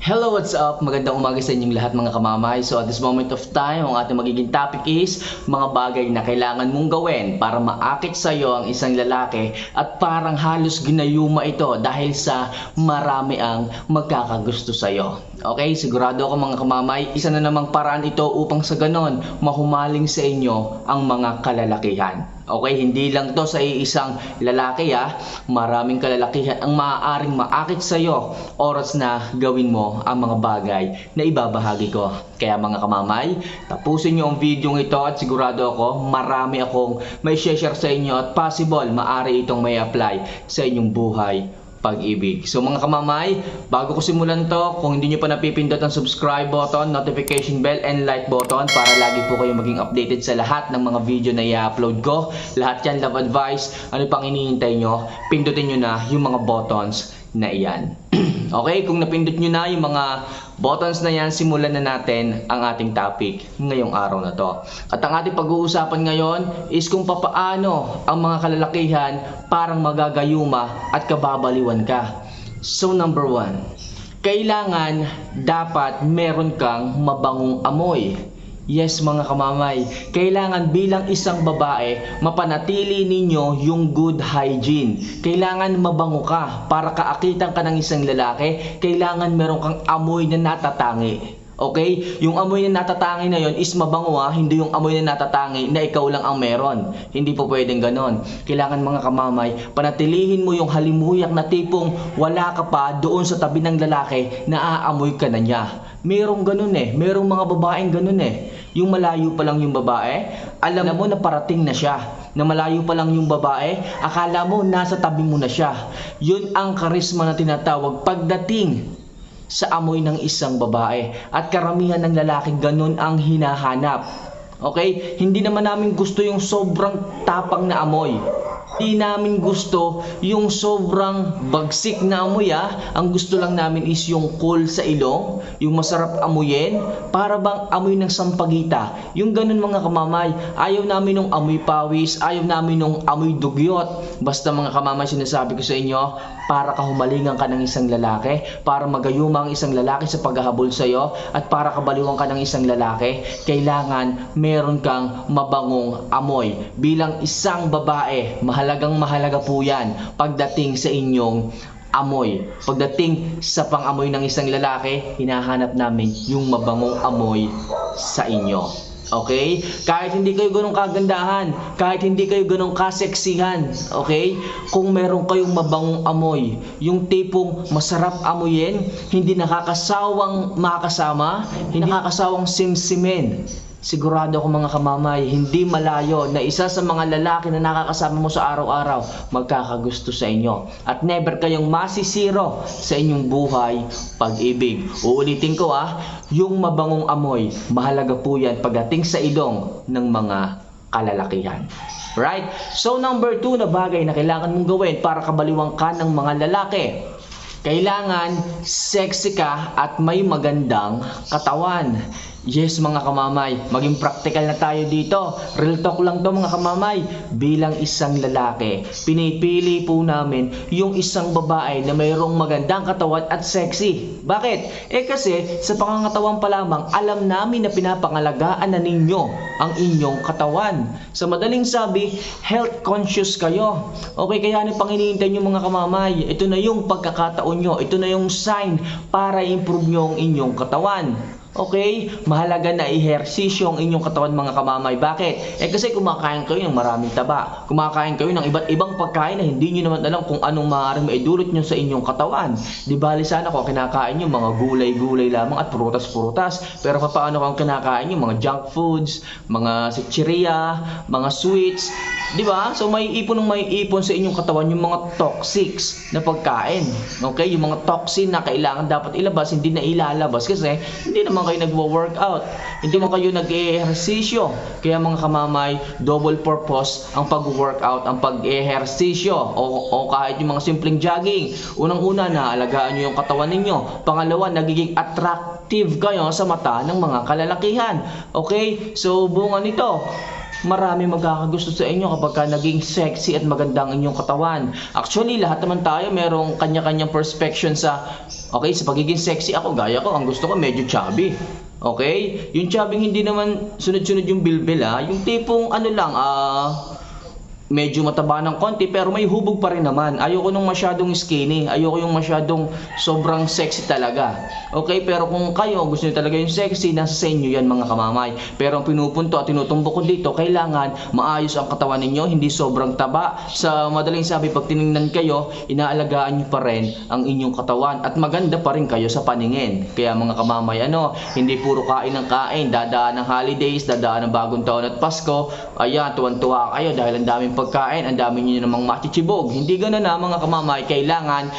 Hello, what's up? Magandang umaga sa inyong lahat mga kamamay. So at this moment of time, ang ating magiging topic is mga bagay na kailangan mong gawin para maakit sa iyo ang isang lalaki at parang halos ginayuma ito dahil sa marami ang magkakagusto sa iyo. Okay, sigurado ako mga kamamay, isa na namang paraan ito upang sa ganon mahumaling sa inyo ang mga kalalakihan. Okay, hindi lang to sa isang lalaki ha. Maraming kalalakihan ang maaaring maakit sa iyo oras na gawin mo ang mga bagay na ibabahagi ko. Kaya mga kamamay, tapusin niyo ang video ito at sigurado ako marami akong may share sa inyo at possible maari itong may apply sa inyong buhay pag-ibig. So mga kamamay, bago ko simulan to, kung hindi nyo pa napipindot ang subscribe button, notification bell, and like button para lagi po kayo maging updated sa lahat ng mga video na i-upload ko. Lahat yan, love advice, ano pang hinihintay nyo, pindutin nyo na yung mga buttons na iyan. okay, kung napindot nyo na yung mga buttons na yan, simulan na natin ang ating topic ngayong araw na to. At ang ating pag-uusapan ngayon is kung papaano ang mga kalalakihan parang magagayuma at kababaliwan ka. So number one, kailangan dapat meron kang mabangong amoy. Yes mga kamamay, kailangan bilang isang babae, mapanatili ninyo yung good hygiene. Kailangan mabango ka para kaakitan ka ng isang lalaki, kailangan meron kang amoy na natatangi. Okay? Yung amoy na natatangi na yon is mabango ha, hindi yung amoy na natatangi na ikaw lang ang meron. Hindi po pwedeng ganon. Kailangan mga kamamay, panatilihin mo yung halimuyak na tipong wala ka pa doon sa tabi ng lalaki na aamoy ka na niya. Merong ganun eh. Merong mga babaeng ganun eh. Yung malayo pa lang yung babae, alam mo na parating na siya. Na malayo pa lang yung babae, akala mo nasa tabi mo na siya. Yun ang karisma na tinatawag pagdating sa amoy ng isang babae. At karamihan ng lalaki ganun ang hinahanap. Okay? Hindi naman namin gusto yung sobrang tapang na amoy. Hindi namin gusto yung sobrang bagsik na amoy ah. Ang gusto lang namin is yung cool sa ilong, yung masarap amuyin, para bang amoy ng sampagita. Yung ganun mga kamamay, ayaw namin ng amoy pawis, ayaw namin ng amoy dugyot. Basta mga kamamay sinasabi ko sa inyo, para kahumalingan ka ng isang lalaki, para magayuma ang isang lalaki sa paghahabol sa iyo, at para kabaliwan ka ng isang lalaki, kailangan meron kang mabangong amoy. Bilang isang babae, mahalagang mahalaga po yan pagdating sa inyong amoy. Pagdating sa pang-amoy ng isang lalaki, hinahanap namin yung mabangong amoy sa inyo. Okay? Kahit hindi kayo ganun kagandahan, kahit hindi kayo ganun kaseksihan, okay? Kung meron kayong mabangong amoy, yung tipong masarap amuyin, hindi nakakasawang makasama, hindi nakakasawang simsimin. Sigurado ako mga kamamay, hindi malayo na isa sa mga lalaki na nakakasama mo sa araw-araw magkakagusto sa inyo. At never kayong masisiro sa inyong buhay pag-ibig. Uulitin ko ah, yung mabangong amoy, mahalaga po yan pagdating sa idong ng mga kalalakihan. Right? So number two na bagay na kailangan mong gawin para kabaliwang ka ng mga lalaki. Kailangan sexy ka at may magandang katawan. Yes mga kamamay, maging practical na tayo dito. Real talk lang to mga kamamay. Bilang isang lalaki, pinipili po namin yung isang babae na mayroong magandang katawan at sexy. Bakit? Eh kasi sa pangangatawan pa lamang, alam namin na pinapangalagaan na ninyo ang inyong katawan. Sa madaling sabi, health conscious kayo. Okay, kaya ano pang hinihintay nyo mga kamamay? Ito na yung pagkakataon nyo. Ito na yung sign para improve nyo ang inyong katawan. Okay? Mahalaga na ehersisyo ang inyong katawan mga kamamay. Bakit? Eh kasi kumakain kayo ng maraming taba. Kumakain kayo ng iba't ibang pagkain na hindi nyo naman alam kung anong maaaring maidulot nyo sa inyong katawan. Di bali sana kung kinakain nyo mga gulay-gulay lamang at prutas-prutas. Pero paano kung kinakain nyo mga junk foods, mga sitsiriya, mga sweets. Di ba? So may ipon ng may ipon sa inyong katawan yung mga toxics na pagkain. Okay? Yung mga toxin na kailangan dapat ilabas, hindi na ilalabas kasi hindi naman kayo nagwo-workout. Hindi naman kayo nag-ehersisyo. Kaya mga kamamay, double purpose ang pag-workout, ang pag-ehersisyo o, o kahit yung mga simpleng jogging. Unang-una, naalagaan nyo yung katawan ninyo. Pangalawa, nagiging attractive kayo sa mata ng mga kalalakihan. Okay? So, bunga nito, marami magkakagusto sa inyo kapag ka naging sexy at maganda ang inyong katawan. Actually, lahat naman tayo merong kanya-kanyang perspection sa, okay, sa pagiging sexy ako, gaya ko, ang gusto ko medyo chubby. Okay? Yung chubby hindi naman sunod-sunod yung bilbil ha. Yung tipong ano lang, ah, medyo mataba ng konti pero may hubog pa rin naman. Ayoko nung masyadong skinny. Ayoko yung masyadong sobrang sexy talaga. Okay, pero kung kayo gusto niyo talaga yung sexy, nasa sa inyo yan mga kamamay. Pero ang pinupunto at tinutumbok ko dito, kailangan maayos ang katawan ninyo, hindi sobrang taba. Sa madaling sabi, pag tiningnan kayo, inaalagaan niyo pa rin ang inyong katawan at maganda pa rin kayo sa paningin. Kaya mga kamamay, ano, hindi puro kain ng kain, dadaan ng holidays, dadaan ng bagong taon at Pasko, ayan, tuwan-tuwa kayo dahil ang daming pagkain, ang dami niyo namang machichibog. Hindi ganun na mga kamamay, kailangan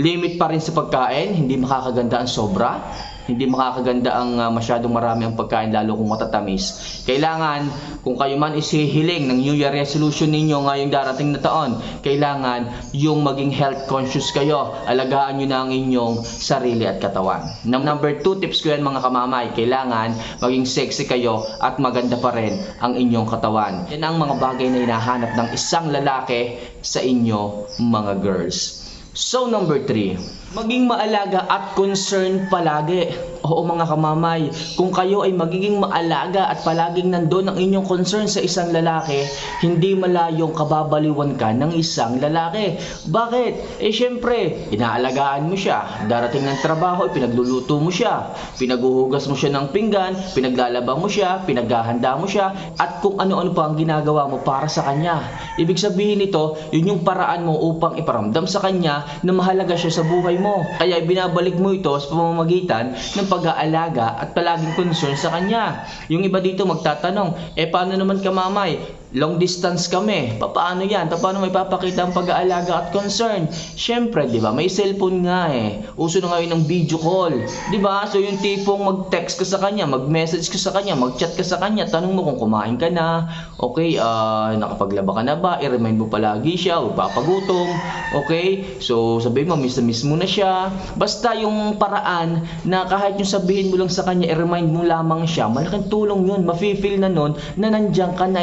limit pa rin sa pagkain, hindi makakaganda ang sobra. Hindi makakaganda ang ah, masyadong marami ang pagkain lalo kung matatamis. Kailangan kung kayo man isihiling ng New Year resolution ninyo ngayong darating na taon, kailangan yung maging health conscious kayo. Alagaan nyo na ang inyong sarili at katawan. Num- Number two tips ko yan mga kamamay, kailangan maging sexy kayo at maganda pa rin ang inyong katawan. Yan ang mga bagay na hinahanap ng isang lalaki sa inyo mga girls. So number 3, maging maalaga at concern palagi. Oo mga kamamay, kung kayo ay magiging maalaga at palaging nandun ang inyong concern sa isang lalaki, hindi malayong kababaliwan ka ng isang lalaki. Bakit? Eh syempre, inaalagaan mo siya. Darating ng trabaho, pinagluluto mo siya. Pinaguhugas mo siya ng pinggan, pinaglalaba mo siya, pinaghahanda mo siya, at kung ano-ano pa ang ginagawa mo para sa kanya. Ibig sabihin nito, yun yung paraan mo upang iparamdam sa kanya na mahalaga siya sa buhay mo. Kaya binabalik mo ito sa pamamagitan ng pag-aalaga at palaging concern sa kanya. Yung iba dito magtatanong, eh paano naman ka mamay? Long distance kami. Paano yan? Paano may papakita ang pag-aalaga at concern? Siyempre, di ba? May cellphone nga eh. Uso na ngayon ng video call. Di ba? So yung tipong mag-text ka sa kanya, mag-message ka sa kanya, mag-chat ka sa kanya, tanong mo kung kumain ka na, okay, ah, nakapaglaba ka na ba? I-remind mo palagi siya, huwag papagutom, okay? So sabihin mo, miss na miss mo na siya. Basta yung paraan na kahit yung sabihin mo lang sa kanya, i-remind mo lamang siya, malaking tulong yun. Mafe-feel na nun na nandiyan ka na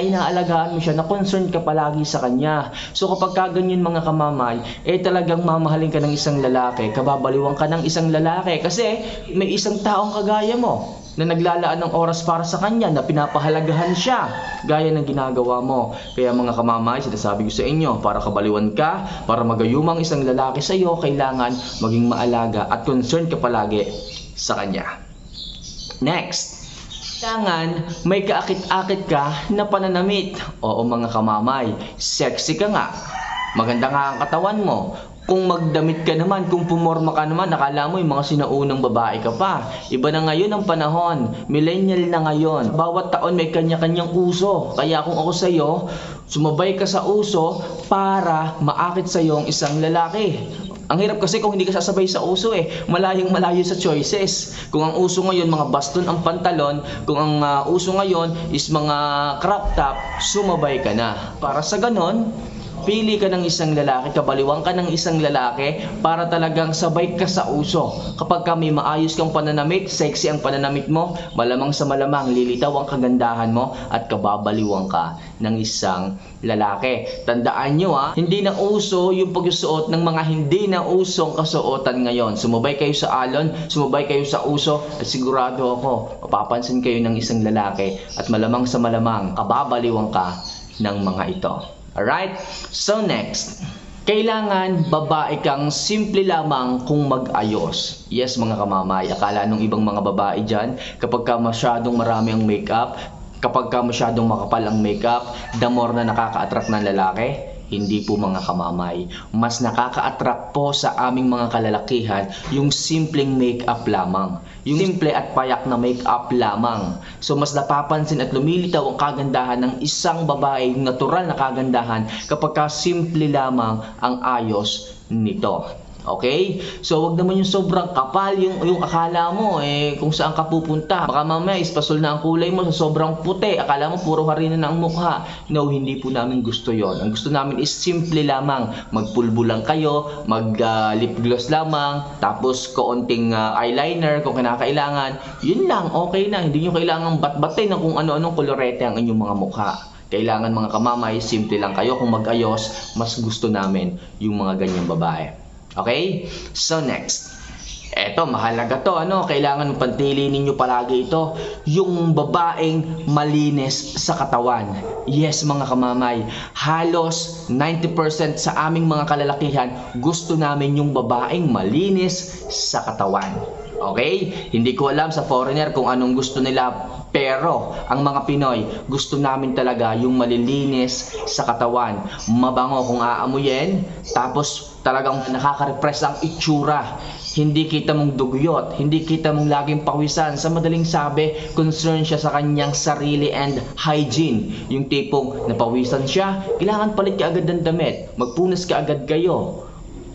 inaalagaan mo siya, na concerned ka palagi sa kanya. So kapag kaganyan mga kamamay, eh talagang mamahalin ka ng isang lalaki, kababaliwan ka ng isang lalaki kasi may isang taong kagaya mo na naglalaan ng oras para sa kanya, na pinapahalagahan siya, gaya ng ginagawa mo. Kaya mga kamamay, sinasabi ko sa inyo, para kabaliwan ka, para magayumang isang lalaki sa iyo, kailangan maging maalaga at concerned ka palagi sa kanya. Next, kailangan may kaakit-akit ka na pananamit. Oo mga kamamay, sexy ka nga. Maganda nga ang katawan mo. Kung magdamit ka naman, kung pumorma ka naman, nakala mo yung mga sinaunang babae ka pa. Iba na ngayon ang panahon. Millennial na ngayon. Bawat taon may kanya-kanyang uso. Kaya kung ako sa'yo, sumabay ka sa uso para maakit sa'yo ang isang lalaki. Ang hirap kasi kung hindi ka sasabay sa uso eh. Malayong malayo sa choices. Kung ang uso ngayon mga baston ang pantalon, kung ang ah, uso ngayon is mga crop top, sumabay ka na. Para sa ganon, pili ka ng isang lalaki, kabaliwang ka ng isang lalaki para talagang sabay ka sa uso. Kapag ka may maayos kang pananamit, sexy ang pananamit mo, malamang sa malamang lilitaw ang kagandahan mo at kababaliwang ka ng isang lalaki. Tandaan nyo ha, hindi na uso yung pagsusuot ng mga hindi na usong kasuotan ngayon. Sumabay kayo sa alon, sumabay kayo sa uso at sigurado ako, mapapansin kayo ng isang lalaki at malamang sa malamang kababaliwang ka ng mga ito. Alright? So next, kailangan babae kang simple lamang kung mag-ayos. Yes mga kamamay, akala nung ibang mga babae dyan, kapag ka masyadong marami ang makeup, kapag ka masyadong makapal ang makeup, the more na nakaka-attract ng lalaki, hindi po mga kamamay. Mas nakaka-attract po sa aming mga kalalakihan yung simpleng make-up lamang. Yung simple at payak na make-up lamang. So mas napapansin at lumilitaw ang kagandahan ng isang babae, yung natural na kagandahan kapag ka simple lamang ang ayos nito. Okay? So, wag naman yung sobrang kapal, yung, yung akala mo, eh, kung saan ka pupunta. Baka mamaya, ispasol na ang kulay mo sa sobrang puti. Akala mo, puro harina na ang mukha. No, hindi po namin gusto yon. Ang gusto namin is simple lamang. Magpulbo lang kayo, mag ah, lip gloss lamang, tapos kaunting ah, eyeliner kung kinakailangan. Yun lang, okay na. Hindi nyo kailangan bat-batay ng kung ano-anong kolorete ang inyong mga mukha. Kailangan mga kamamay, simple lang kayo. Kung mag-ayos, mas gusto namin yung mga ganyang babae. Okay? So next. Eto, mahalaga to. Ano, kailangan pantili ninyo palagi ito. Yung babaeng malinis sa katawan. Yes, mga kamamay. Halos 90% sa aming mga kalalakihan, gusto namin yung babaeng malinis sa katawan. Okay? Hindi ko alam sa foreigner kung anong gusto nila. Pero, ang mga Pinoy, gusto namin talaga yung malilinis sa katawan. Mabango kung aamuyin. Tapos, talagang nakaka-repress ang itsura. Hindi kita mong dugyot, hindi kita mong laging pawisan. Sa madaling sabi, concern siya sa kanyang sarili and hygiene. Yung tipong napawisan siya, kailangan palit ka agad ng damit. Magpunas ka agad kayo.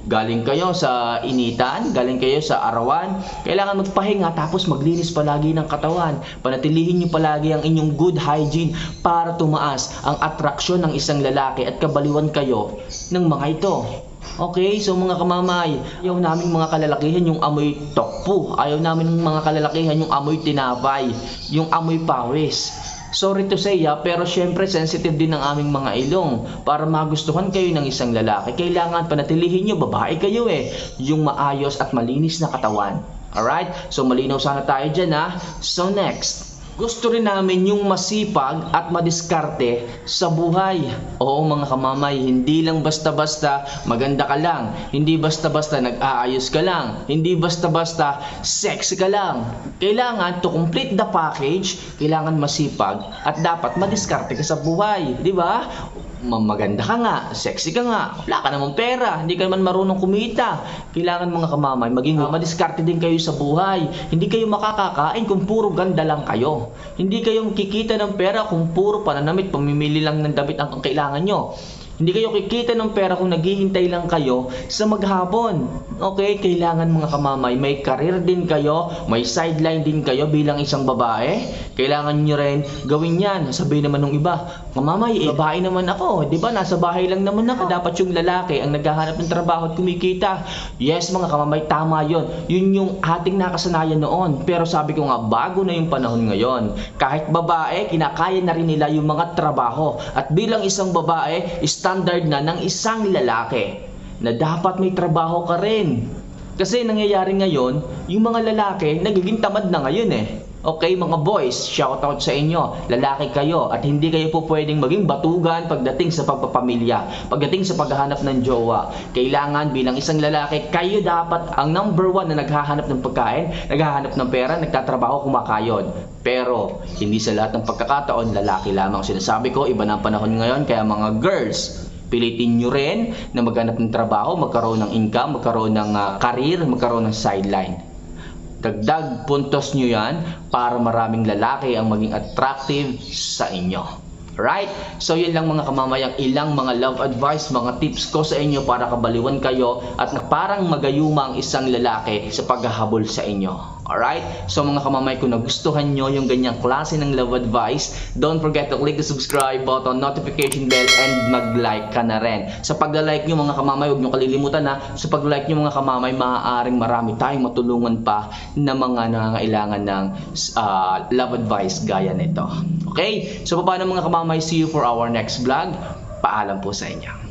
Galing kayo sa initan, galing kayo sa arawan, kailangan magpahinga tapos maglinis palagi ng katawan. Panatilihin niyo palagi ang inyong good hygiene para tumaas ang atraksyon ng isang lalaki at kabaliwan kayo ng mga ito. Okay, so mga kamamay, ayaw namin mga kalalakihan yung amoy tokpo. Ayaw namin mga kalalakihan yung amoy tinapay, yung amoy pawis. Sorry to say ha, pero syempre sensitive din ang aming mga ilong. Para magustuhan kayo ng isang lalaki, kailangan panatilihin nyo, babae kayo eh, yung maayos at malinis na katawan. Alright? So malinaw sana tayo dyan ha. So next, gusto rin namin yung masipag at madiskarte sa buhay. Oo mga kamamay, hindi lang basta-basta maganda ka lang. Hindi basta-basta nag-aayos ka lang. Hindi basta-basta sexy ka lang. Kailangan to complete the package, kailangan masipag at dapat madiskarte ka sa buhay. Di ba? Ma- maganda ka nga, sexy ka nga, wala ka namang pera, hindi ka naman marunong kumita. Kailangan mga kamamay, maging uh, madiskarte din kayo sa buhay. Hindi kayo makakakain kung puro ganda lang kayo. Hindi kayo kikita ng pera kung puro pananamit, pamimili lang ng damit ang kailangan nyo. Hindi kayo kikita ng pera kung naghihintay lang kayo sa maghapon. Okay, kailangan mga kamamay, may karir din kayo, may sideline din kayo bilang isang babae. Kailangan nyo rin gawin yan. Sabi naman ng iba, kamamay, eh, babae naman ako. Di ba, nasa bahay lang naman ako. Dapat yung lalaki ang naghahanap ng trabaho at kumikita. Yes, mga kamamay, tama yon. Yun yung ating nakasanayan noon. Pero sabi ko nga, bago na yung panahon ngayon. Kahit babae, kinakaya na rin nila yung mga trabaho. At bilang isang babae, standard na ng isang lalaki na dapat may trabaho ka rin. Kasi nangyayari ngayon, yung mga lalaki nagiging tamad na ngayon eh. Okay mga boys, shout out sa inyo. Lalaki kayo at hindi kayo po pwedeng maging batugan pagdating sa pagpapamilya, pagdating sa paghahanap ng jowa. Kailangan bilang isang lalaki, kayo dapat ang number one na naghahanap ng pagkain, naghahanap ng pera, nagtatrabaho, kumakayod. Pero hindi sa lahat ng pagkakataon lalaki lamang sinasabi ko, iba na ang panahon ngayon kaya mga girls, pilitin nyo rin na maghanap ng trabaho, magkaroon ng income, magkaroon ng uh, career, magkaroon ng sideline. Dagdag puntos nyo yan para maraming lalaki ang maging attractive sa inyo. Right? So yun lang mga kamamayang ilang mga love advice, mga tips ko sa inyo para kabaliwan kayo at parang magayuma ang isang lalaki sa paghahabol sa inyo. Alright? So mga kamamay, kung nagustuhan nyo yung ganyang klase ng love advice, don't forget to click the subscribe button, notification bell, and mag-like ka na rin. Sa pag-like nyo mga kamamay, huwag nyo kalilimutan na, sa pag-like nyo mga kamamay, maaaring marami tayong matulungan pa na mga nangangailangan ng uh, love advice gaya nito. Okay? So paano mga kamamay, see you for our next vlog. Paalam po sa inyo.